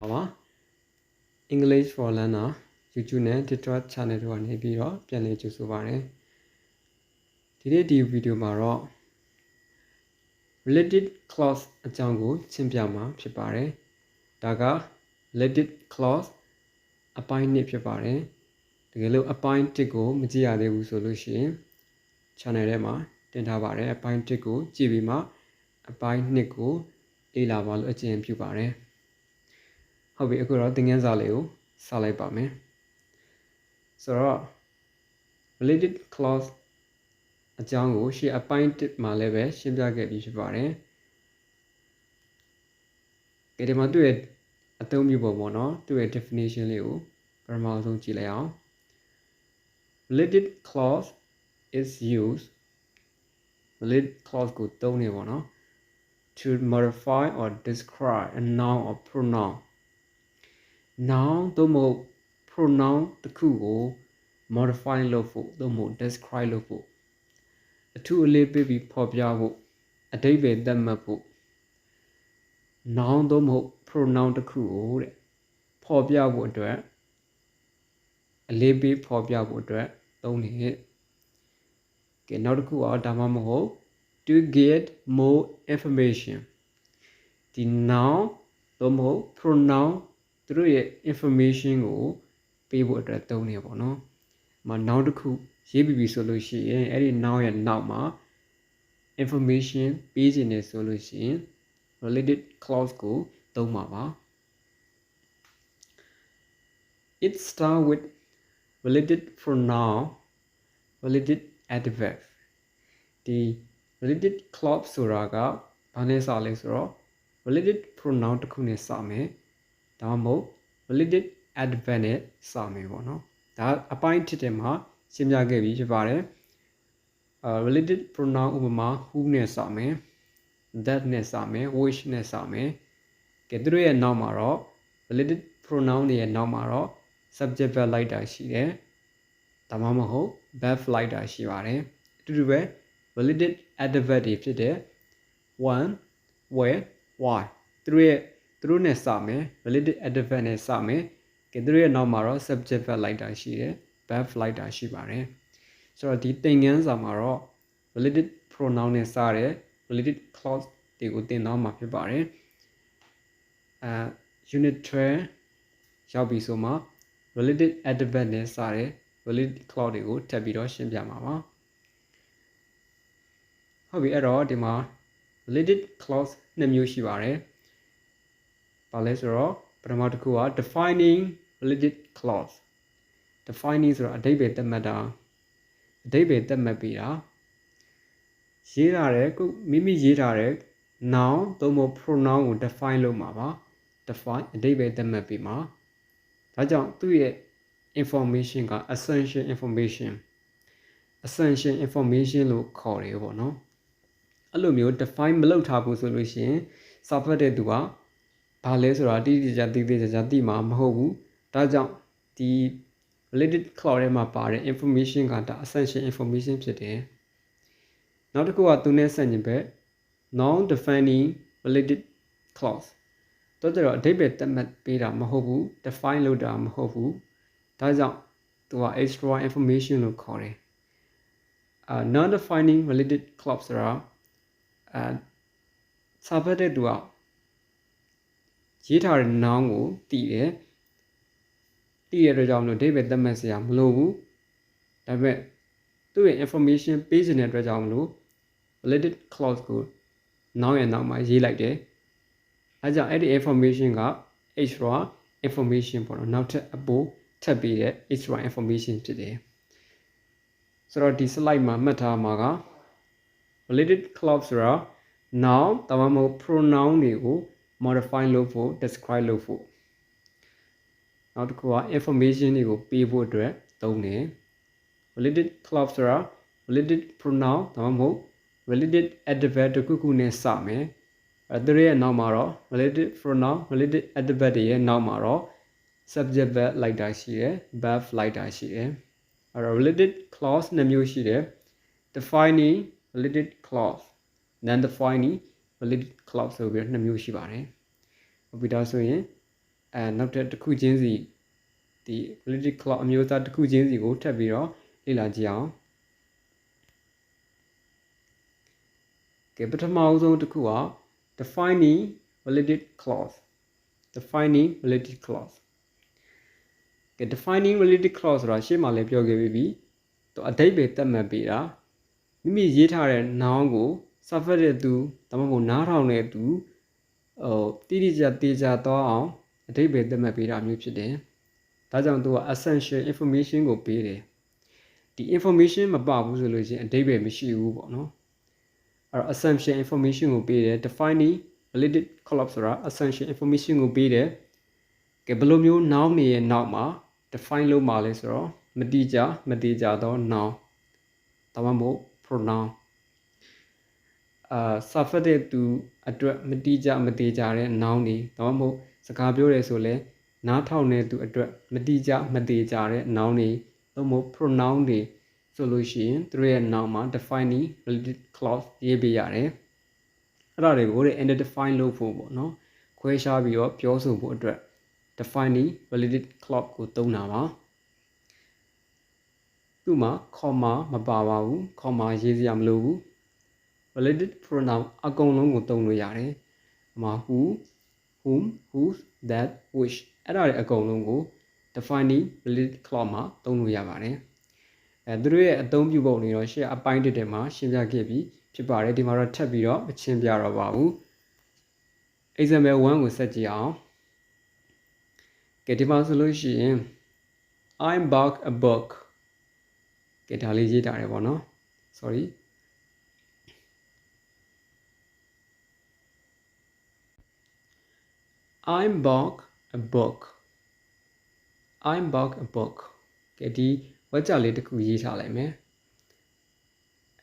ပါပါ English for Learner YouTube နဲ့ TikTok channel တို့ကနေပြီးတော့ပြန်လည်ကြိုဆိုပါရစေဒီနေ့ဒီဗီဒီယိုမှာတော့ related clause အကြောင်းကိုရှင်းပြမှာဖြစ်ပါတယ်ဒါက related clause အပိုင်း1ဖြစ်ပါတယ်တကယ်လို့အပိုင်း1ကိုမကြည့်ရသေးဘူးဆိုလို့ရှိရင် channel ထဲမှာတင်ထားပါတယ်အပိုင်း1ကိုကြည့်ပြီးမှအပိုင်း2ကိုလေ့လာပါလို့အကြံပြုပါတယ် ဟုတ်ပြီအခုတော့သင်ခန်းစာလေးကိုစလိုက်ပါမယ်ဆိုတော့ related clause အကြောင်းကိုရှေ့အပိုင်း1မှာလည်းပဲရှင်းပြခဲ့ပြီးဖြစ်ပါတယ်။ဒီမှာသူ့ရဲ့အသုံးပြုပုံပေါ့နော်သူ့ရဲ့ definition လေးကိုပထမဆုံးကြည့်လိုက်အောင် related clause is used related clause ကိုသုံးနေပေါ့နော် to modify or describe a noun or pronoun noun သို့မဟုတ် pronoun တစ်ခုကို modify လုပ်ဖို့သို့မဟုတ် describe လုပ်ဖို့အထူးအလေးပေးပြီးဖော်ပြဖို့အတိတ်ပဲသတ်မှတ်ဖို့ noun သို့မဟုတ် pronoun တစ်ခုကိုတဲ့ဖော်ပြဖို့အတွက်အလေးပေးဖော်ပြဖို့အတွက်သုံးနေကဲနောက်တစ်ခုอ่ะဒါမှမဟုတ် to get more information ဒီ noun သို့မဟုတ် pronoun သူတို့ရဲ့ information ကိုပေးဖို့အတွက်သုံးနေပါတော့။မ noun တစ်ခုရေးပြီးပြီဆိုလို့ရှိရင်အဲ့ဒီ noun ရဲ့နောက်မှာ information ပေးခြင်းနေဆိုလို့ရှိရင် related clause ကိုသုံးပါပါ it start with related pronoun related adverb ဒီ related clause ဆိုတာကဘာနဲ့စလဲဆိုတော့ related pronoun တစ်ခုနဲ့စမယ် ဒါမှမဟုတ် related adverb နဲ့စမယ်ပေါ့နော်ဒါအပိုင်းတစ်တဲ့မှာရှင်းပြခဲ့ပြီးဖြစ်ပါတယ်အာ related pronoun ဥပမာ who နဲ့စမယ် that နဲ့စမယ် which နဲ့စမယ်ကဲသူတို့ရဲ့နောက်မှာတော့ related pronoun တွေရဲ့နောက်မှာတော့ subject verb လိုက်တာရှိတယ်ဒါမှမဟုတ် verb လိုက်တာရှိပါတယ်အတူတူပဲ related adverb တွေဖြစ်တဲ့ one where why သူတို့ရဲ့ သူတို့နဲ့စမယ် related adverb နဲ့စမယ်ကဲသူတို့ရဲ့နောက်မှာတော့ subject verb လိုက်တာရှိတယ် verb လိုက်တာရှိပါတယ်ဆိုတော့ဒီသင်ခန်းစာမှာတော့ related pronoun နဲ့စတဲ့ related clause တွေကိုသင်တော့မှာဖြစ်ပါတယ်အဲ unit 12ရောက်ပြီဆိုမှ related adverb နဲ့စတဲ့ related clause တွေကိုထပ်ပြီးတော့ရှင်းပြမှာပါဟုတ်ပြီအဲ့တော့ဒီမှာ related clause နှစ်မျိုးရှိပါတယ် ဘာလဲဆိုတော့ပထမတစ်ခုက defining related clause defining ဆိုတော့အဓိပ္ပာယ်သတ်မှတ်တာအဓိပ္ပာယ်သတ်မှတ်ပြီးတာရေးထားတဲ့ခုမိမိရေးထားတဲ့ noun သို့မဟုတ် pronoun ကို define လုပ်မှာပါ define အဓိပ္ပာယ်သတ်မှတ်ပြီးမှာဒါကြောင့်သူ့ရဲ့ information က essential information essential information လို့ခေါ်တယ်ပေါ့နော်အဲ့လိုမျိုး define မလုပ်ထားဘူးဆိုလို့ရှိရင်စာဖတ်တဲ့သူက ဘာလဲဆိုတာတိတိကျကျသိသိကျကျသိမှာမဟုတ်ဘူးဒါကြောင့်ဒီ related clause ထဲမှာပါတဲ့ information ကဒါ essential information ဖြစ်တယ်နောက်တစ်ခုကသူနဲ့ဆန့်ကျင်ဘက် non defining related clause တော့ကြတော့အဓိပ္ပာယ်သတ်မှတ်ပေးတာမဟုတ်ဘူး define လုပ်တာမဟုတ်ဘူးဒါကြောင့်သူက extra information လို့ခေါ်တယ်အာ non defining related clause ဆိုတာအာစာဖတ်တဲ့သူက ရေးထားတဲ့ noun ကိုတည်တယ်တည်ရတဲ့ကြောင့်လို့အဓိပ္ပာယ်သတ်မှတ်စရာမလိုဘူးဒါပေမဲ့သူ့ရဲ့ information ပေးခြင်းတဲ့အတွက်ကြောင့်မလို့ related clause ကိုနောက်ရဲ့နောက်မှာရေးလိုက်တယ်အဲကြောင့်အဲ့ဒီ information က extra information ပေါ့နော်နောက်ထပ်အပိုးထပ်ပြီးတဲ့ extra information ဖြစ်တယ်ဆိုတော့ဒီ slide မှာမှတ်ထားမှာက related clause ဆိုတာ noun တမမဟုတ် pronoun တွေကို modify လုပ်ဖို့ describe လုပ်ဖို့နောက်တစ်ခုက information တွေကိုပေးဖို့အတွက်သုံးတယ် related clause ဆိုတာ related pronoun တမမဟုတ် related adverb တစ်ခုခုနဲ့စမယ်အဲသူရဲ့နောက်မှာတော့ related pronoun related adverb တွေရဲ့နောက်မှာတော့ subject verb လိုက်တာရှိတယ် verb လိုက်တာရှိတယ်အဲတော့ related clause နှစ်မျိုးရှိတယ် defining related clause non defining related clause ဆိုပြီးနှစ်မျိုးရှိပါတယ်ဟုတ်ပြီဒါဆိုရင်အဲနောက်တစ်တစ်ခုချင်းစီဒီ validity clause အမျိုးအစားတစ်ခုချင်းစီကိုထပ်ပြီးတော့လေ့လာကြည့်အောင်ကဲပထမအဆုံးတစ်ခုက defining validity clause defining validity clause ကဲ defining validity clause ဆိုတာရှေ့မှာလည်းပြောခဲ့ပြီးပြီသူအဓိပ္ပာယ်သတ်မှတ်ပေးတာမိမိရေးထားတဲ့ noun ကို subject တဲ့သူဒါမှမဟုတ်နားထောင်တဲ့သူဟိုတိတိကျတေချာသွားအောင်အဓိပ္ပာယ်သတ်မှတ်ပေးတာမျိုးဖြစ်တယ်ဒါကြောင့်သူက essential information ကိုပေးတယ်ဒီ information မပါဘူးဆိုလို့ရှိရင်အဓိပ္ပာယ်မရှိဘူးပေါ့နော်အဲ့တော့ assumption information ကိုပေးတယ် defining validity clause ဆိုတာ essential information ကိုပေးတယ်ကဲဘယ်လိုမျိုး noun နေရဲ့နောက်မှာ define လုပ်မှာလဲဆိုတော့မတိကျမတိကျသော noun ဒါမှမဟုတ် pronoun အာ suffix တဲ့သူအတွက်မတိကျမတိကျတဲ့ noun တွေဒါမှမဟုတ်စကားပြောရဲဆိုလဲနားထောင်တဲ့သူအတွက်မတိကျမတိကျတဲ့ noun တွေသို့မဟုတ် pronoun တွေဆိုလို့ရှိရင်သူတို့ရဲ့ noun မှာ defining related clause ရေးပေးရတယ်အဲ့ဒါတွေကိုလည်း identify လုပ်ဖို့ပေါ့နော်ခွဲခြားပြီးတော့ပြောဆိုဖို့အတွက် defining related clause ကိုသုံးတာပါသူ့မှာ comma မပါပါဘူး comma ရေးစရာမလိုဘူး related pronoun အကုန်လုံးကိုသုံးလို့ရတယ်။အမှာ who whom whose that which အဲ့ဒါတွေအကုန်လုံးကို defining related clause မှာသုံးလို့ရပါတယ်။အဲသူတို့ရဲ့အသုံးပြုပုံတွေတော့ရှေ့အပိုင်းတစ်ထဲမှာရှင်းပြခဲ့ပြီးဖြစ်ပါတယ်ဒီမှာတော့ထပ်ပြီးတော့မရှင်းပြတော့ပါဘူး။ example 1ကိုဆက်ကြည့်အောင်။ကဲဒီမှာဆိုလို့ရှိရင် I'm back a book ကဲဒါလေးရေးထားတယ်ပေါ့နော် sorry I'm bought a book I'm bought a book ကဲဒီဝက်ကြလေးတစ်ခုရေးထားလိုက်မယ်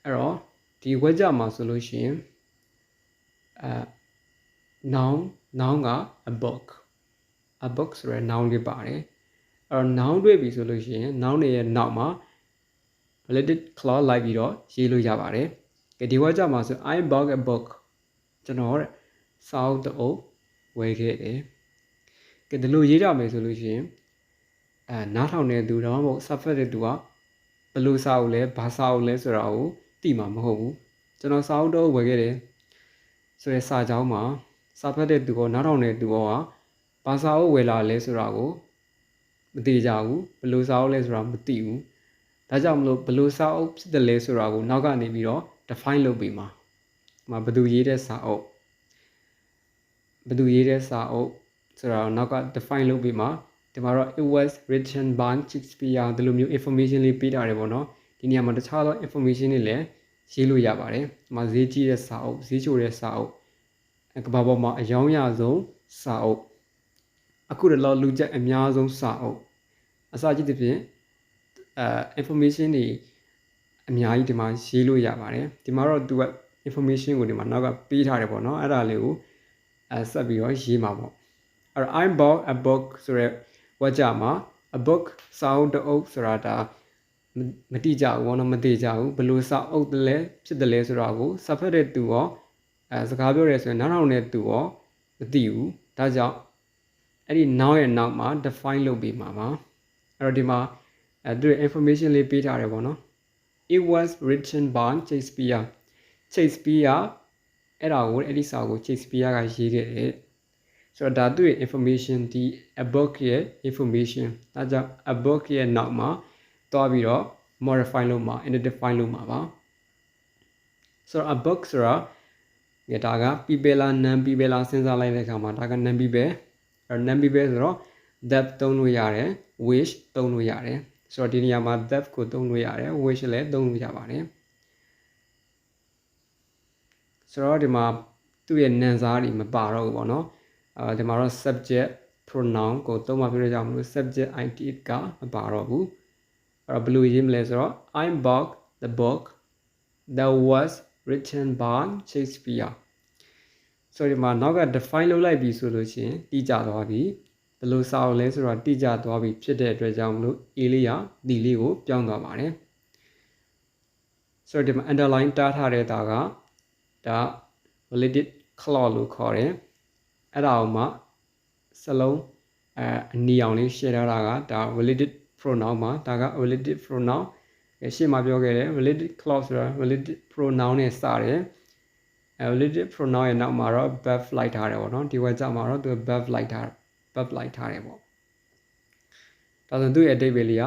အဲ့တော့ဒီဝက်ကြမှာဆိုလို့ရှိရင်အဲ noun noun က a book a book ဆိုရယ် noun လေးပါတယ်အဲ့တော့ noun တွေ့ပြီဆိုလို့ရှိရင် noun တွေရဲ့နောက်မှာ related clause လိုက်ပြီးတော့ရေးလို့ရပါတယ်ကဲဒီဝက်ကြမှာဆို I bought a book ကျွန်တော်စာအုပ်တစ်အုပ် ဝယ်ခဲ့တယ်။ကဲဒီလိုရေးကြမယ်ဆိုလို့ရှိရင်အဲနားထောင်တဲ့သူတော့မဟုတ် subject တဲ့သူကဘယ်လိုစာအုပ်လဲဘာစာအုပ်လဲဆိုတာကိုသိမှာမဟုတ်ဘူး။ကျွန်တော်စာအုပ်တော့ဝယ်ခဲ့တယ်ဆိုရဲစာကြောင်းမှာစာဖတ်တဲ့သူကနားထောင်တဲ့သူကဘာစာအုပ်ဝယ်လာလဲဆိုတာကိုမသိကြဘူး။ဘယ်လိုစာအုပ်လဲဆိုတာမသိဘူး။ဒါကြောင့်မလို့ဘယ်လိုစာအုပ်ဖြစ်တယ်လဲဆိုတာကိုနောက်ကနေပြီးတော့ define လုပ်ပြီးမှာ။မှာဘယ်သူရေးတဲ့စာအုပ် ဘယ်သူရေးတဲ့စာအုပ်ဆိုတော့နောက်က define လုပ်ပြီးမှဒီမှာတော့ it was written by Shakespeare ဒီလိုမျိုး information လေးပေးထားတယ်ပေါ့နော်ဒီနေရာမှာတခြားသော information တွေလည်းရေးလို့ရပါတယ်ဒီမှာဈေးကြီးတဲ့စာအုပ်ဈေးချိုတဲ့စာအုပ်ကဘာပေါ်မှာအယောင်းရဆုံးစာအုပ်အခုတလောလူကြိုက်အများဆုံးစာအုပ်အစကြီးတစ်ဖြင့်အဲ information တွေအများကြီးဒီမှာရေးလို့ရပါတယ်ဒီမှာတော့သူက information ကိုဒီမှာနောက်ကပေးထားတယ်ပေါ့နော်အဲ့ဒါလေးကို အဲဆက်ပြီးတော့ရေးမှာပေါ့အဲ့တော့ I'm bought a book ဆိုရဲဝါကြမှာ a book စာအုပ်တအုပ်ဆိုတာဒါမတိကြဘူးဘောနော်မတိကြဘူးဘယ်လိုစာအုပ်တလဲဖြစ်တယ်လဲဆိုတာကိုစာဖတ်တဲ့သူရောအဲစကားပြောရဲဆိုရင်နားထောင်တဲ့သူရောမသိဘူးဒါကြောင့်အဲ့ဒီ now ရဲ့နောက်မှာ define လုပ်ပြီးမှာပါအဲ့တော့ဒီမှာအဲသူ information လေးပေးထားတယ်ပေါ့နော် it was written by Shakespeare Shakespeare အဲ့ဒါကိုအဲ့ဒီစာကို Shakespeare ကရေးခဲ့တယ်ဆိုတော့ဒါသူ့ရဲ့ information ဒီ a book ရဲ့ information ဒါကြောင့် a book ရဲ့နောက်မှာတွားပြီးတော့ modify လုပ်မှာ identify လုပ်မှာပါဆိုတော့ a book ဆိုတာဒီဒါက people လား non people လားစဉ်းစားလိုက်တဲ့အခါမှာဒါက non people အဲ non people ဆိုတော့ that သုံးလို့ရတယ် wish သုံးလို့ရတယ်ဆိုတော့ဒီနေရာမှာ that ကိုသုံးလို့ရတယ် wish လည်းသုံးလို့ရပါတယ် ဆိုတော့ဒီမှာသူ့ရဲ့နံစားတွေမပါတော့ဘူးပေါ့နော်အဲဒီမှာတော့ subject pronoun ကိုသုံးမှပြရကြမလို့ subject id ကမပါတော့ဘူးအဲ့တော့ဘယ်လိုရေးမလဲဆိုတော့ I bought the book that was written by Shakespeare ဆိုဒီမှာနောက်က define လုပ်လိုက်ပြီဆိုလို့ရှိရင်တိကျသွားပြီဘယ်လိုစာအုပ်လဲဆိုတော့တိကျသွားပြီဖြစ်တဲ့အတွက်ကြောင့်မလို့ A လေးက D လေးကိုပြောင်းသွားပါတယ်ဆိုတော့ဒီမှာ underline တားထားတဲ့တာက ဒါ related clause လို့ခေါ်တယ်အဲ့ဒါအောင်မှစလုံးအဲအနီအောင်လေးရှင်းထားတာကဒါ related pronoun မှာဒါက related pronoun အဲရှင်းမှာပြောခဲ့တယ် related clause ဆိုတာ related pronoun နဲ့စတယ်အဲ related pronoun ရဲ့နောက်မှာတော့ verb လိုက်ထားတယ်ပေါ့နော်ဒီဝက်ကြမှာတော့သူ verb လိုက်ထား verb လိုက်ထားတယ်ပေါ့ဒါဆိုသူ့ရဲ့အဓိပ္ပာယ်လေးက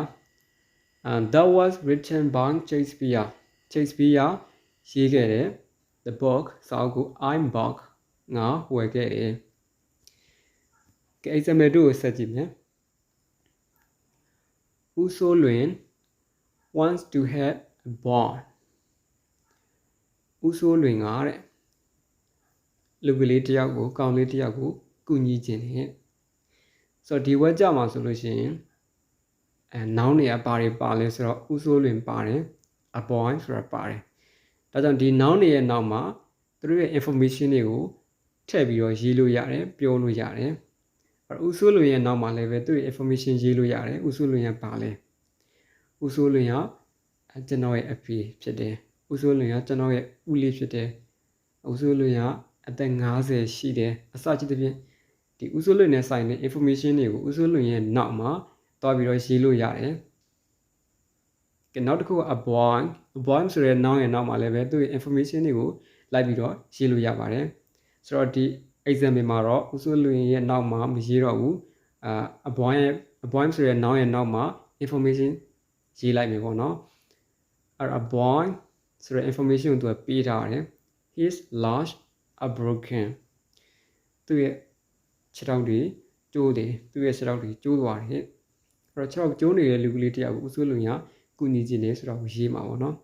and that was written by Shakespeare Shakespeare ရေးခဲ့တဲ့ the book စာအုပ်ကို I'm book ငါဝယ်ခဲ့တယ်ကဲ example 2ကိုဆက်ကြည့်မယ်ဦးစိုးလွင် wants to have a bond ဦးစိုးလွင်ကတဲ့လူကလေးတယောက်ကိုကောင်လေးတယောက်ကိုကူညီခြင်းနဲ့ဆိုတော့ဒီဝက်ကြမှာဆိုလို့ရှိရင်အဲနောင်းနေရပါတွေပါလဲဆိုတော့ဦးစိုးလွင်ပါတယ် a boy ဆိုတာပါတယ် ဒါကြောင့်ဒီနောင်းနေရဲ့နောက်မှာသူတို့ရဲ့ information တွေကိုထည့်ပြီးတော့ရေးလို့ရတယ်ပြောလို့ရတယ်အဲဦးစိုးလွင်ရဲ့နောက်မှာလည်းပဲသူ့ရဲ့ information ရေးလို့ရတယ်ဦးစိုးလွင်ကပါလဲဦးစိုးလွင်ကကျွန်တော်ရဲ့အဖေဖြစ်တယ်ဦးစိုးလွင်ကကျွန်တော်ရဲ့ဦးလေးဖြစ်တယ်ဦးစိုးလွင်ကအသက်50ရှိတယ်အစရှိတဲ့ဖြင့်ဒီဦးစိုးလွင်နဲ့ဆိုင်တဲ့ information တွေကိုဦးစိုးလွင်ရဲ့နောက်မှာတွားပြီးတော့ရေးလို့ရတယ်ကဲနောက်တစ်ခုက avoid avoid ဆိုတဲ့ noun ရဲ့နောက်မှာလည်းပဲသူ့ရဲ့ information တွေကိုလိုက်ပြီးတော့ရေးလို့ရပါတယ်ဆိုတော့ဒီ example မှာတော့ဦးစိုးလွင်ရဲ့နောက်မှာမရေးတော့ဘူးအာ avoid ရဲ့ avoid ဆိုတဲ့ noun ရဲ့နောက်မှာ information ရေးလိုက်မယ်ပေါ့နော်အဲ့ avoid ဆိုတဲ့ information ကိုသူကပေးထားတယ် his large are broken သူ့ရဲ့ခြေထောက်တွေကျိုးတယ်သူ့ရဲ့ခြေထောက်တွေကျိုးသွားတယ်အဲ့တော့ခြေထောက်ကျိုးနေတဲ့လူကလေးတယောက်ကိုဦးစိုးလုံရကူညီခြင်းလေဆိုတော့ရေးမှာပေါ့နော်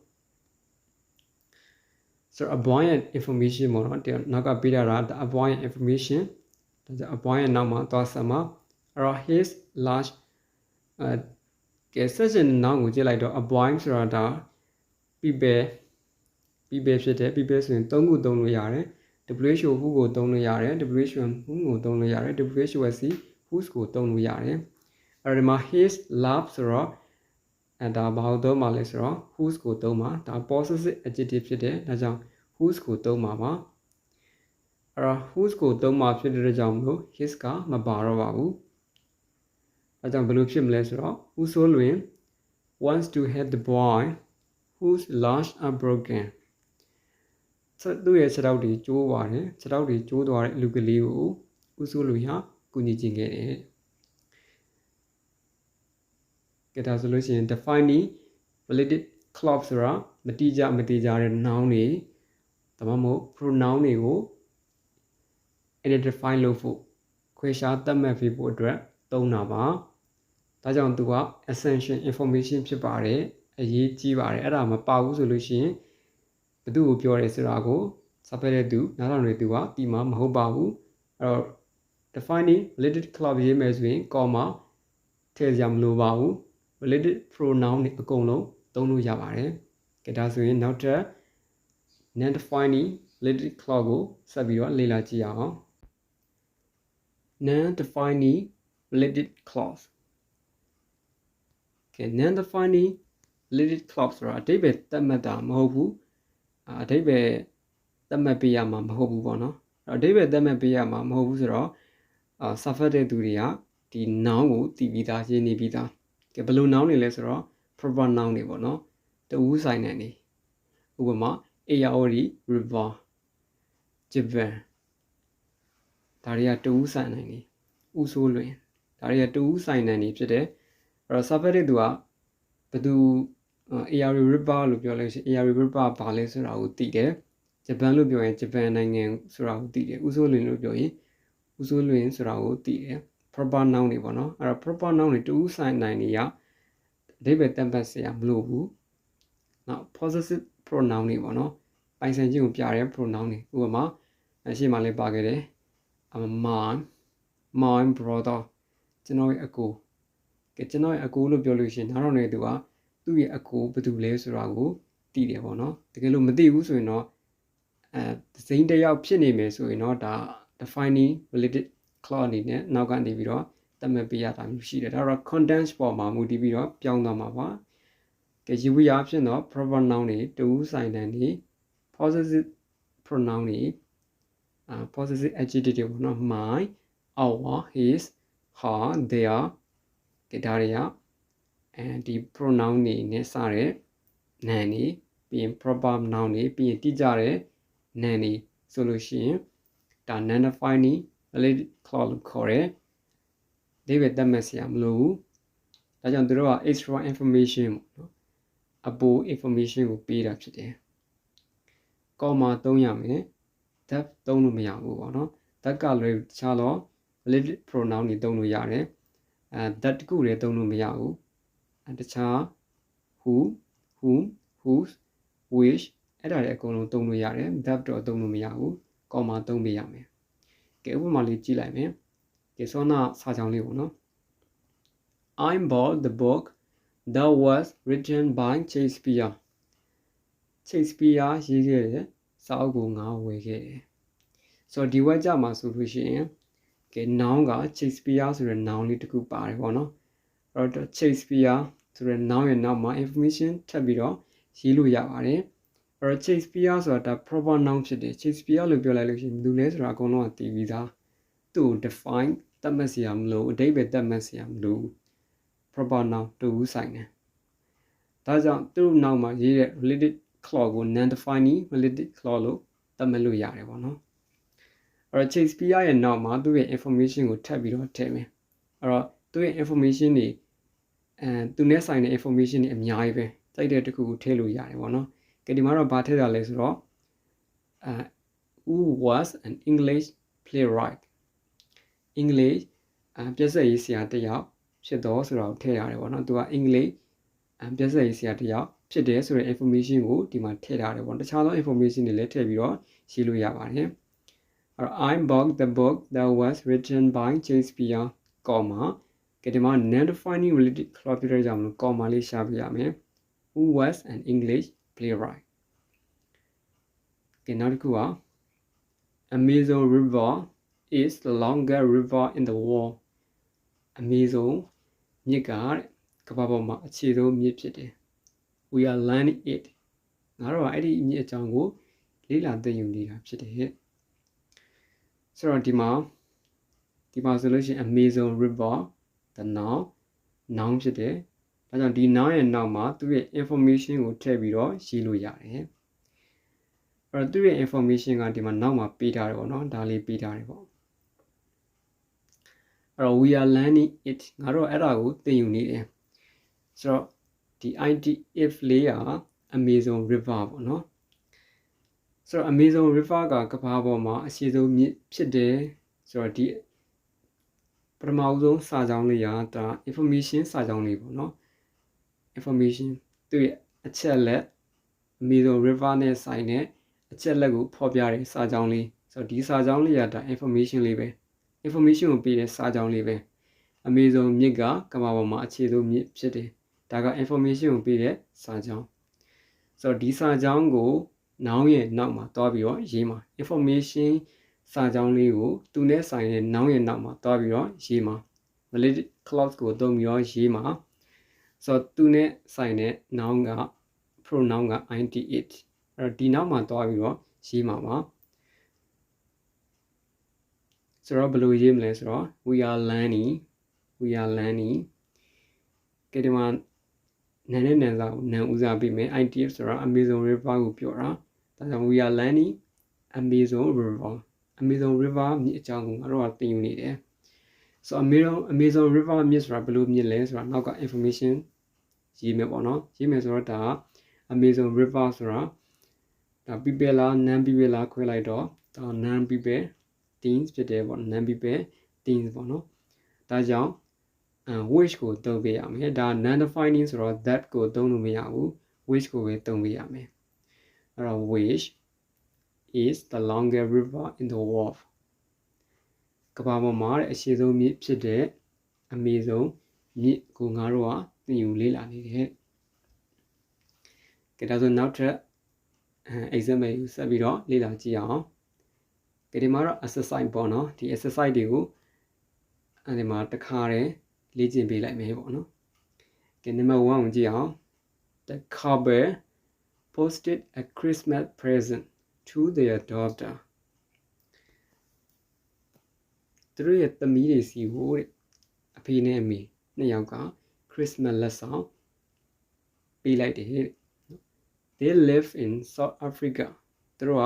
ဆိုတော့ avoid information ပေါ့နော်တဲ့နောက်ကပေးတာက avoid information ဒါကြောင့် avoid ရဲ့နောက်မှာသွားဆက်မှာအဲ့တော့ his large အဲကဲ section နောက်ကိုကြည့်လိုက်တော့ avoid ဆိုတာဒါ people people ဖြစ်တယ် people ဆိုရင်၃ခုသုံးလို့ရတယ် WHO who ကိုသုံးလို့ရတယ် WHO who ကိုသုံးလို့ရတယ် WHOC whose ကိုသုံးလို့ရတယ်အဲဒီမှာ his love ဆိုတော့ အဲဒါဘာလို့သုံးမှာလဲဆိုတော့ whose ကိုသုံးမှာဒါ possessive adjective ဖြစ်တယ်ဒါကြောင့် whose ကိုသုံးမှာပါအဲ့တော့ whose ကိုသုံးမှာဖြစ်တဲ့ကြောင့်မလို့ his ကမပါတော့ပါဘူးအဲကြောင့်ဘယ်လိုဖြစ်မလဲဆိုတော့ who ဆိုလွင် wants to have the boy whose legs are broken ဆက်သူ့ရဲ့ခြေထောက်တွေကျိုးပါတယ်ခြေထောက်တွေကျိုးသွားတဲ့လူကလေးကိုဦးစိုးလူဟာကူညီခြင်းခဲ့တယ် ကဲဒါဆိုလို့ရှိရင် defining related clause ဆိုတာမတိကြမတိကြတဲ့ noun တွေဒါမှမဟုတ် pronoun တွေကို identify လုပ်ဖို့ခွဲခြားသတ်မှတ်ပေးဖို့အတွက်သုံးတာပါဒါကြောင့်သူက essential information ဖြစ်ပါတယ်အရေးကြီးပါတယ်အဲ့ဒါမပါဘူးဆိုလို့ရှိရင်ဘသူ့ကိုပြောရဲဆိုတာကိုစာဖတ်တဲ့သူနားထောင်တဲ့သူကဒီမှာမဟုတ်ပါဘူးအဲ့တော့ defining related clause ရေးမယ်ဆိုရင် comma ထည့်ကြမလိုပါဘူး related pronoun တွေအကုန်လုံးသုံးလို့ရပါတယ်ကြဒါဆိုရင်နောက်ထပ် non defining related clause ကိုဆက်ပြီးတော့လေ့လာကြည့်အောင် non defining related clause ကဲ non defining related clause ဆိုတာအဓိပ္ပာယ်သတ်မှတ်တာမဟုတ်ဘူးအဓိပ္ပာယ်သတ်မှတ်ပေးရမှာမဟုတ်ဘူးပေါ့နော်အဓိပ္ပာယ်သတ်မှတ်ပေးရမှာမဟုတ်ဘူးဆိုတော့အာစာဖတ်တဲ့သူတွေကဒီ noun ကိုတည်ပြီးသားရှင်းနေပြီးသား ကဲဘယ်လို noun တွေလဲဆိုတော့ proper noun တွေပေါ့နော်တဝူးဆိုင်တဲ့နေဥပမာ Ayori river Japan ဒါတွေကတဝူးဆိုင်နိုင်နေဥဆိုးလွင်ဒါတွေကတဝူးဆိုင်နိုင်နေဖြစ်တယ်အဲ့တော့စာဖတ်တဲ့သူကဘယ်သူ AR River လို့ပြောလို့ရှိရင် AR River ဘာလဲဆိုတာကိုသိတယ်ဂျပန်လို့ပြောရင်ဂျပန်နိုင်ငံဆိုတာကိုသိတယ်ဥဆိုးလွင်လို့ပြောရင်ဥဆိုးလွင်ဆိုတာကိုသိတယ် proper noun တွေပေါ့နော်အဲ့တော့ proper noun တွေတူးဆိုင်နိုင်နေရအဓိပ္ပာယ်တန်ပတ်စရာမလိုဘူးနောက် possessive pronoun တွေပေါ့နော်ပိုင်ဆိုင်ခြင်းကိုပြတဲ့ pronoun တွေဥပမာအရှိမလေးပါခဲ့တယ် my my brother ကျွန်တော်ရဲ့အကိုကဲကျွန်တော်ရဲ့အကိုလို့ပြောလို့ရှိရင်နောက်တော့နေသူကသူ့ရဲ့အကိုဘယ်သူလဲဆိုတာကိုသိတယ်ပေါ့နော်တကယ်လို့မသိဘူးဆိုရင်တော့အဲဒစိမ့်တယောက်ဖြစ်နေမယ်ဆိုရင်တော့ဒါ defining related clause အနေနဲ့နောက်ကနေပြီးတော့သတ်မှတ်ပေးရတာမျိုးရှိတယ်ဒါတော့ condense ပေါ်မှာမူတည်ပြီးတော့ပြောင်းသွားမှာပါကဲယူဝီအားဖြင့်တော့ proper noun တွေတူဆိုင်တန်တွေ possessive pronoun တွေအာ possessive adjective တွေပေါ့နော် my our his her their ကဒါရီယာအဲဒီ pronoun နေနဲ့စတဲ့ noun နေပြီးရင် proper noun နေပြီးရင်တိကျတဲ့ noun နေဆိုလို့ရှိရင်ဒါ non defining related clause လို့ခေါ်တယ်ဒီပဲတတ်မှတ်စရာမလိုဘူးဒါကြောင့်သူတို့က extra information ပေါ့နော်အပို information ကိုပေးတာဖြစ်တယ် comma သုံးရမယ် that သုံးလို့မရဘူးပေါ့နော် that ကလွယ်တခြားတော့ related pronoun တွေသုံးလို့ရတယ်အဲ that တခုလည်းသုံးလို့မရဘူးအဲတခြား who whom whose which အဲ့ဒါတွေအကုန်လုံးသုံးလို့ရတယ် that တော့သုံးလို့မရဘူး comma သုံးပေးရမယ် ကဲဥပမာလေးကြည့်လိုက်မယ်ကဲဆောနာစာကြောင်းလေးပေါ့နော် I bought the book that was written by Shakespeare Shakespeare ရေးခဲ့တဲ့စာအုပ်ကိုငါဝယ်ခဲ့တယ်ဆိုတော့ဒီဝက်ကြမှာဆိုလို့ရှိရင်ကဲ noun က Shakespeare ဆိုတဲ့ noun လေးတစ်ခုပါတယ်ပေါ့နော်အဲ့တော့ Shakespeare ဆိုတဲ့ noun ရဲ့နောက်မှာ information ထပ်ပြီးတော့ရေးလို့ရပါတယ်အဲ့ တော့ Shakespeare ဆိုတာ proper noun ဖြစ်တယ် Shakespeare လို့ပြောလိုက်လို့ရှိရင်ဘယ်သူလဲဆိုတာအကုန်လုံးကသိပြီးသားသူ့ကို define သတ်မှတ်စရာမလိုအဓိပ္ပာယ်သတ်မှတ်စရာမလို proper noun တူဦးဆိုင်တယ်ဒါကြောင့်သူ့နောက်မှာရေးတဲ့ related clause ကို non defining related clause လို့သတ်မှတ်လို့ရတယ်ပေါ့နော်အဲ့တော့ Shakespeare ရဲ့နောက်မှာသူ့ရဲ့ information ကိုထပ်ပြီးတော့ထည့်မယ်အဲ့တော့သူ့ရဲ့ information တွေအဲသူနဲ့ဆိုင်တဲ့ information တွေအများကြီးပဲစိုက်တဲ့တခုကိုထည့်လို့ရတယ်ပေါ့နော် ကဲဒီမှာတော့ဗာထည့်တာလဲဆိုတော့အဲ who was an English playwright English အပြည့်စက်ရေးဆရာတစ်ယောက်ဖြစ်တော့ဆိုတော့ထည့်ရတယ်ပေါ့နော်သူက English အပြည့်စက်ရေးဆရာတစ်ယောက်ဖြစ်တယ်ဆိုတဲ့ information ကိုဒီမှာထည့်ထားတယ်ပေါ့တခြားသော information တွေလည်းထည့်ပြီးတော့ရေးလို့ရပါတယ်အဲ့တော့ I bought the book that was written by Shakespeare, comma ကဲဒီမှာ non defining related clause ပြတဲ့ကြောင့်မလို့ comma လေးရှာပြရမယ် who was an English playwright ကဲနောက်တစ်ခုက Amazon River is the longest river in the world Amazon မြစ်ကတဲ့ကမ္ဘာပေါ်မှာအခြေဆုံးမြစ်ဖြစ်တယ် we are learning it ငါတို့ကအဲ့ဒီမြစ်အကြောင်းကိုလေ့လာသိယူနေတာဖြစ်တယ်ဆိုတော့ဒီမှာဒီမှာဆိုလို့ရှိရင် Amazon River the noun noun ဖြစ်တယ် ဒါကြောင့်ဒီ noun ရဲ့နောက်မှာသူ့ရဲ့ information ကိုထည့်ပြီးတော့ရေးလို့ရတယ်အဲ့တော့သူ့ရဲ့ information ကဒီမှာနောက်မှာပေးထားတယ်ပေါ့နော်ဒါလေးပေးထားတယ်ပေါ့အဲ့တော့ we are learning it ငါတို့အဲ့ဒါကိုသင်ယူနေတယ်ဆိုတော့ဒီ IDF လေးက Amazon River ပေါ့နော်ဆိုတော့ Amazon River ကကမ္ဘာပေါ်မှာအရှိဆုံးမြစ်ဖြစ်တယ်ဆိုတော့ဒီပထမဦးဆုံးစာကြောင်းလေးကဒါ information စာကြောင်းလေးပေါ့နော် information သူ့ရဲ့အချက်လက် Amazon River နဲ့ဆိုင်တဲ့အချက်လက်ကိုဖော်ပြတဲ့စာကြောင်းလေးဆိုတော့ဒီစာကြောင်းလေးကဒါ information လေးပဲ information ကိုပေးတဲ့စာကြောင်းလေးပဲ Amazon မြစ်ကကမ္ဘာပေါ်မှာအခြေဆုံးမြစ်ဖြစ်တယ်ဒါက information ကိုပေးတဲ့စာကြောင်းဆိုတော့ဒီစာကြောင်းကိုနောင်ရဲ့နောက်မှာတွားပြီးတော့ရေးမှာ information စာကြောင်းလေးကိုသူနဲ့ဆိုင်တဲ့နောင်ရဲ့နောက်မှာတွားပြီးတော့ရေးမှာ related clause ကိုသုံးပြီးတော့ရေးမှာ ဆိုတော့သူနဲ့ဆိုင်တဲ့နောင်က pronoun က int it အဲ့တော့ဒီနောက်မှာတွားပြီးတော့ရေးမှာပါဆိုတော့ဘယ်လိုရေးမလဲဆိုတော့ we are learning we are learning ကဲဒီမှာနာနဲ့နာစာကိုနာဦးစားပေးမယ် ITF ဆိုတာ Amazon River ကိုပြောတာဒါကြောင့် we are learning Amazon River Amazon River မြစ်အကြောင်းကိုငါတို့ကသင်ယူနေတယ်ဆို Amazon Amazon River မြစ်ဆိုတာဘယ်လိုမြစ်လဲဆိုတာနောက်က information ရေးမယ်ပေါ့နော်ရေးမယ်ဆိုတော့ဒါ Amazon River ဆိုတာဒါ people လား non people လားခွဲလိုက်တော့ဒါ non people teens ဖြစ်တယ်ပေါ့ non people teens ပေါ့နော်ဒါကြောင့် which ကိုသုံးပေးရမယ်ဒါ non defining ဆိုတော့ that ကိုသုံးလို့မရဘူး which ကိုပဲသုံးပေးရမယ်အဲ့တော့ which is the longest river in the world ကမ္ဘာပေါ်မှာအရှိဆုံးမြစ်ဖြစ်တဲ့အမေဇုံမြစ်ကိုငါတို့က သိယူလေ့လာနေတယ်ကဲဒါဆိုနောက်ထပ် example ကိုဆက်ပြီးတော့လေ့လာကြည့်အောင်ကဲဒီမှာတော့ exercise ပေါ့နော်ဒီ exercise တွေကိုအဲဒီမှာတစ်ခါတည်းလေ့ကျင့်ပေးလိုက်မယ်ပေါ့နော်ကဲ number 1ကိုကြည့်အောင် the couple posted a christmas present to their daughter သူတို့ရဲ့သမီးတွေစီကိုတဲ့အဖေနဲ့အမေနှစ်ယောက်က Christmas လက်ဆောင်ပေးလိုက်တယ်တဲ့ they live in South Africa သူတို့က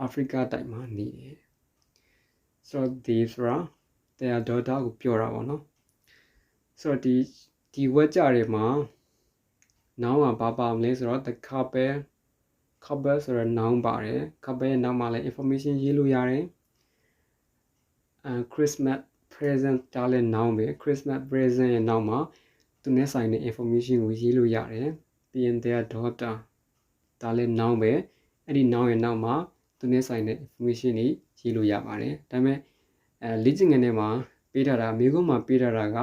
အာဖရိကတိုက်မှာနေတယ်ဆိုတော့ they ဆိုတာ their daughter ကိုပြောတာပေါ့နော်ဆိုတော့ဒီဒီဝက်ကြတွေမှာ noun ကဘာပါမလဲဆိုတော့ the couple couple ဆိုတော့ noun ပါတယ် couple ရဲ့နောက်မှာလည်း information ရေးလို့ရတယ်အဲ Christmas present ဒါလည်း noun ပဲ Christmas present ရဲ့နောက်မှာ သူနဲ့ဆိုင်တဲ့ information ကိုရေးလို့ရတယ်ပြီးရင် their daughter ဒါလည်း noun ပဲအဲ့ဒီ noun ရဲ့နောက်မှာသူနဲ့ဆိုင်တဲ့ information တွေရေးလို့ရပါတယ်ဒါပေမဲ့အဲလေ့ကျင့်ခန်းထဲမှာပေးထားတာမိကုန်းမှာပေးထားတာက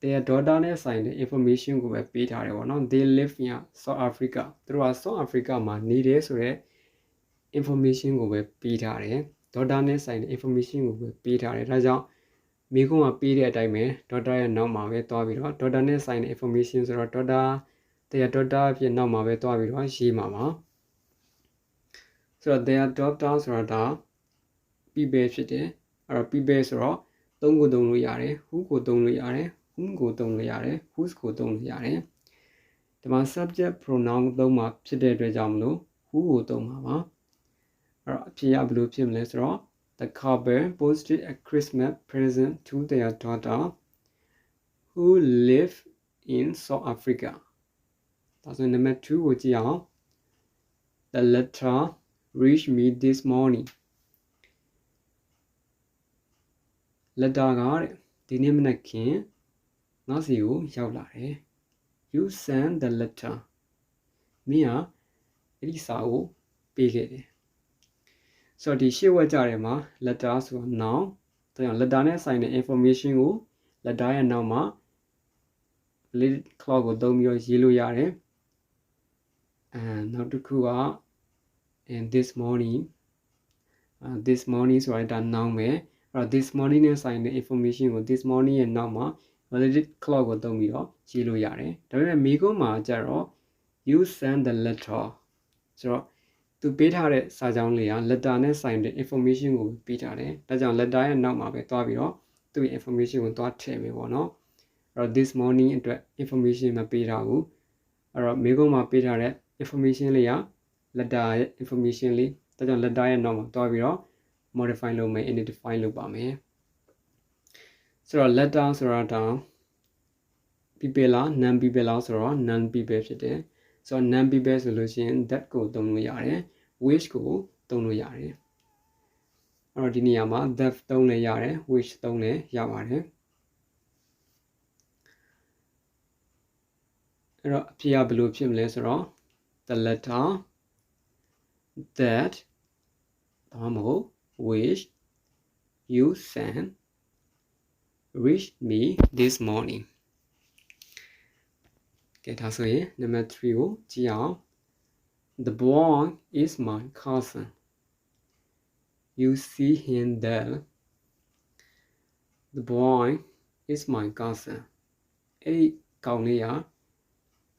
their daughter နဲ့ဆိုင်တဲ့ information ကိုပဲပေးထားတယ်ပေါ့နော် they live in South Africa သူတို့က South Africa မှာနေတယ်ဆိုတော့ information ကိုပဲပေးထားတယ် daughter နဲ့ဆိုင်တဲ့ information ကိုပဲပေးထားတယ်ဒါကြောင့် မိကုန်းကပေးတဲ့အတိုင်းပဲ daughter ရဲ့နောက်မှာပဲသွားပြီးတော့ daughter နဲ့ဆိုင်တဲ့ information ဆိုတော့ daughter their daughter အဖြစ်နောက်မှာပဲသွားပြီးတော့ရေးမှာပါဆိုတော့ their daughter ဆိုတာဒါ people ဖြစ်တယ်အဲ့တော့ people ဆိုတော့သုံးကိုသုံးလို့ရတယ် who ကိုသုံးလို့ရတယ် whom ကိုသုံးလို့ရတယ် whose ကိုသုံးလို့ရတယ်ဒီမှာ subject pronoun သုံးမှာဖြစ်တဲ့အတွက်ကြောင့်မလို့ who ကိုသုံးမှာပါအဲ့တော့အဖြေရဘယ်လိုဖြစ်မလဲဆိုတော့ the couple posted a Christmas present to their daughter who live in South Africa ဒါဆိုနံပါတ်2ကိုကြည့်အောင် the letter reached me this morning letter ကတဲ့ဒီနေ့မနက်ခင်ငါစီကိုရောက်လာတယ် you send the letter မင်းကအဲ့ဒီစာကိုပေးခဲ့တယ် ဆိုတော့ဒီရှေ့ဝက်ကြတယ်မှာ letter ဆိုတာ noun ဒါကြောင့် letter နဲ့ဆိုင်တဲ့ information ကို letter ရဲ့နောက်မှာ related clause ကိုသုံးပြီးတော့ရေးလို့ရတယ်အဲနောက်တစ်ခုက and this morning uh, this morning ဆိုတာဒါ noun ပဲအဲ့တော့ this morning နဲ့ဆိုင်တဲ့ information ကို this morning ရဲ့နောက်မှာ related clause ကိုသုံးပြီးတော့ရေးလို့ရတယ်ဒါပေမဲ့မိကုန်းမှာကျတော့ you send the letter ဆိုတော့ သူပေးထားတဲ့စာကြောင်းလေးက letter နဲ့ဆိုင်တဲ့ information ကိုပေးထားတယ်ဒါကြောင့် letter ရဲ့နောက်မှာပဲတွားပြီးတော့သူ့ရဲ့ information ကိုတွားထည့်မယ်ပေါ့နော်အဲ့တော့ this morning အတွက် information မပေးထားဘူးအဲ့တော့မိကုန်းမှာပေးထားတဲ့ information လေးက letter ရဲ့ information လေးဒါကြောင့် letter ရဲ့နောက်မှာတွားပြီးတော့ modify လုပ်မယ် identify လုပ်ပါမယ်ဆိုတော့ letter ဆိုတာဒါ people လား non people လားဆိုတော့ non people ဖြစ်တယ် ဆိုတော့ non people ဆိုလို့ရှိရင် that ကိုသုံးလို့ရတယ် wish ကိုသုံးလို့ရတယ်အဲ့တော့ဒီနေရာမှာ that သုံးလည်းရတယ် wish သုံးလည်းရပါတယ်အဲ့တော့အဖြေကဘယ်လိုဖြစ်မလဲဆိုတော့ the letter that ဒါမှမဟုတ် wish you sent reached me this morning ကဲဒါဆိုရင် number 3ကိုကြည့်အောင် The boy is my cousin you see him there The boy is my cousin အဲ့ဒီကောင်လေးက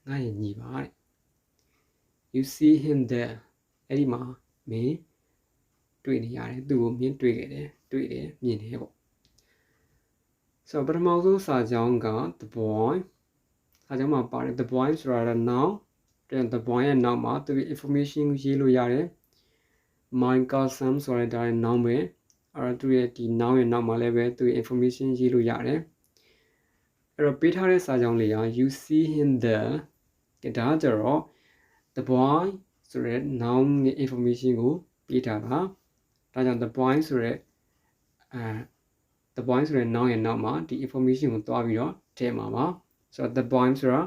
ငါ့ရဲ့ညီပါတဲ့ You see him there အဲ့ဒီမှာမင်းတွေ့နေရတယ်သူ့ကိုမြင်တွေ့ခဲ့တယ်တွေ့တယ်မြင်တယ်ပေါ့ဆိုတော့ပထမဆုံးစာကြောင်းက the boy စာကြောင်းမှာပါတယ် the boy ဆိုတာက noun တဲ့ the boy ရဲ့နောက်မှာသူ့ရဲ့ information ကိုရေးလို့ရတယ် my cousin ဆိုတဲ့ဒါရဲ့ noun ပဲအဲ့တော့သူ့ရဲ့ဒီ noun ရဲ့နောက်မှာလည်းပဲသူ့ရဲ့ information ရေးလို့ရတယ်အဲ့တော့ပေးထားတဲ့စာကြောင်းလေးက you see him there ဒါကြတော့ the boy ဆိုတဲ့ noun ရဲ့ information ကိုပေးထားတာဒါကြောင့် the point ဆိုရဲအဲ the point ဆိုရဲ noun ရဲ့နောက်မှာဒီ information ကိုတွားပြီးတော့ထည့်မှာပါ ဆိုတော့ the point ဆိုတာ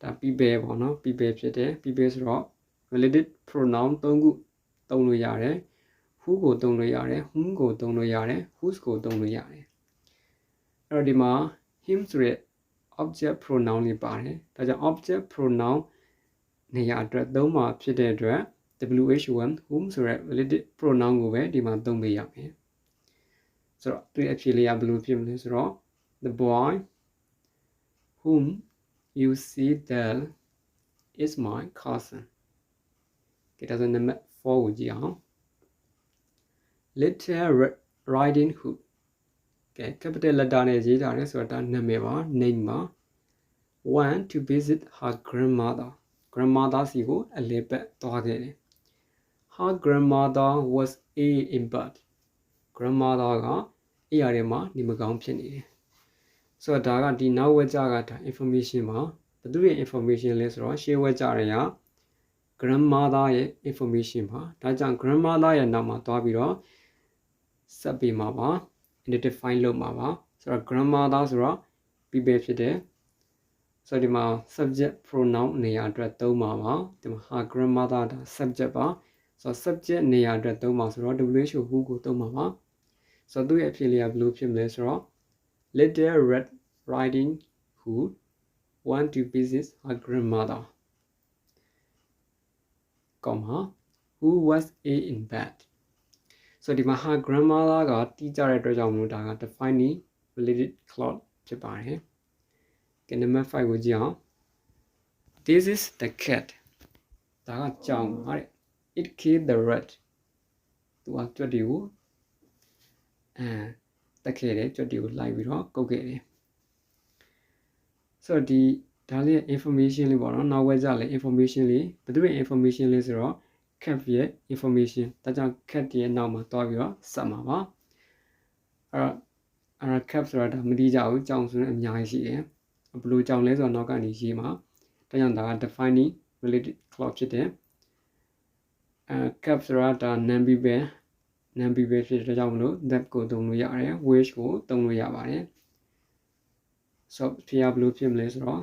ဒါ people ပေါ့နော် people ဖြစ်တယ် people ဆိုတော့ related pronoun ၃ခုသုံးလို့ရတယ် who ကိုသုံးလို့ရတယ် whom ကိုသုံးလို့ရတယ် whose ကိုသုံးလို့ရတယ်အဲ့တော့ဒီမှာ him ဆိုရဲ object pronoun လေးပါတယ်ဒါကြောင့် object pronoun နေရာအတွက်သုံးမှာဖြစ်တဲ့အတွက် wh1 whom ဆိုတဲ့ related pronoun ကိုပဲဒီမှာသုံးပေးရမယ်ဆိုတော့သူအဖြေလေးကဘယ်လိုဖြစ်မလဲဆိုတော့ the boy whom you see there is my cousin ကဲဒါဆိုနံပါတ်4ကိုကြည့်အောင် little riding hood ကဲ capital letter နဲ့ရေးထားတယ်ဆိုတော့ဒါနာမည်ပါ name ပါ want to visit her grandmother grandmother စီကိုအလေပတ်သွားခဲ့တယ် her grandmother was a in birth grandmother ကအေးရထဲမှာနေမကောင်းဖြစ်နေတယ် ဆိုတော့ဒါကဒီနောက်ဝက်ကြကဒါ information ပါဘယ်သူရဲ့ information လဲဆိုတော့ရှေးဝက်ကြရရ grandmother ရဲ့ information ပါဒါကြောင့် grandmother ရဲ့နောက်မှာသွားပြီးတော့ဆက်ပြီးမှာပါ identify လုပ်မှာပါဆိုတော့ grandmother ဆိုတော့ people ဖြစ်တယ်ဆိုတော့ဒီမှာ subject pronoun နေရာအတွက်သုံးပါပါဒီမှာ her grandmother ဒါ subject ပါဆိုတော့ subject နေရာအတွက်သုံးပါဆိုတော့ WHO who ကိုသုံးပါပါဆိုတော့သူ့ရဲ့အဖြစ်လေးကဘယ်လိုဖြစ်မလဲဆိုတော့ little red riding hood want to visit her grandmother comma who was a in bed ဆိုတော့ဒီမှာ her grandmother ကတီးကြတဲ့အတွက်ကြောင့်မလို့ဒါက defining related clause ဖြစ်ပါတယ်ကဲ number 5ကိုကြည့်အောင် this is the cat ဒါကကြောင်ပါတဲ့ it killed the rat သူကကြွက်တွေကိုအဲ တက်ခဲ့တယ်ကြွက်တွေကိုလိုက်ပြီးတော့ကုတ်ခဲ့တယ်ဆိုတော့ဒီဒါလေး information လေးပေါ့နော်နောက်ဝဲကြလေ information လေးဘယ်သူရဲ့ information လေးဆိုတော့ cat ရဲ့ information ဒါကြောင့် cat ရဲ့နောက်မှာတွားပြီးတော့စက်မှာပါအဲ့တော့အဲ့ cap ဆိုတာဒါမတိကြဘူးကြောင်ဆိုရင်အများကြီးရှိတယ်ဘယ်လိုကြောင်လဲဆိုတော့နောက်ကနေရေးမှာဒါကြောင့်ဒါက defining related clause ဖြစ်တယ်အဲ cap ဆိုတာဒါ non people non people ဖြစ်တဲ့ကြောင့်မလို့ that ကိုသုံးလို့ရတယ် wish ကိုသုံးလို့ရပါတယ်ဆိုတော့ဖြစ်ရဘယ်လိုဖြစ်မလဲဆိုတော့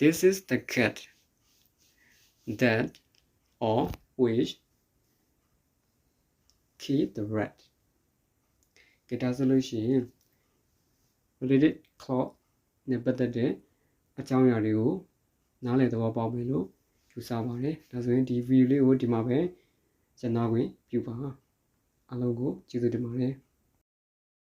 this is the cat that or which keep the rat ကဒါဆိုလို့ရှိရင် related clause နဲ့ပတ်သက်တဲ့အကြောင်းအရာတွေကိုနားလည်သဘောပေါက်မယ်လို့ယူဆပါတယ်ဒါဆိုရင်ဒီ video လေးကိုဒီမှာပဲကျန်တော်ခွင့်ပြုပါ Halo Gu, di mana ya?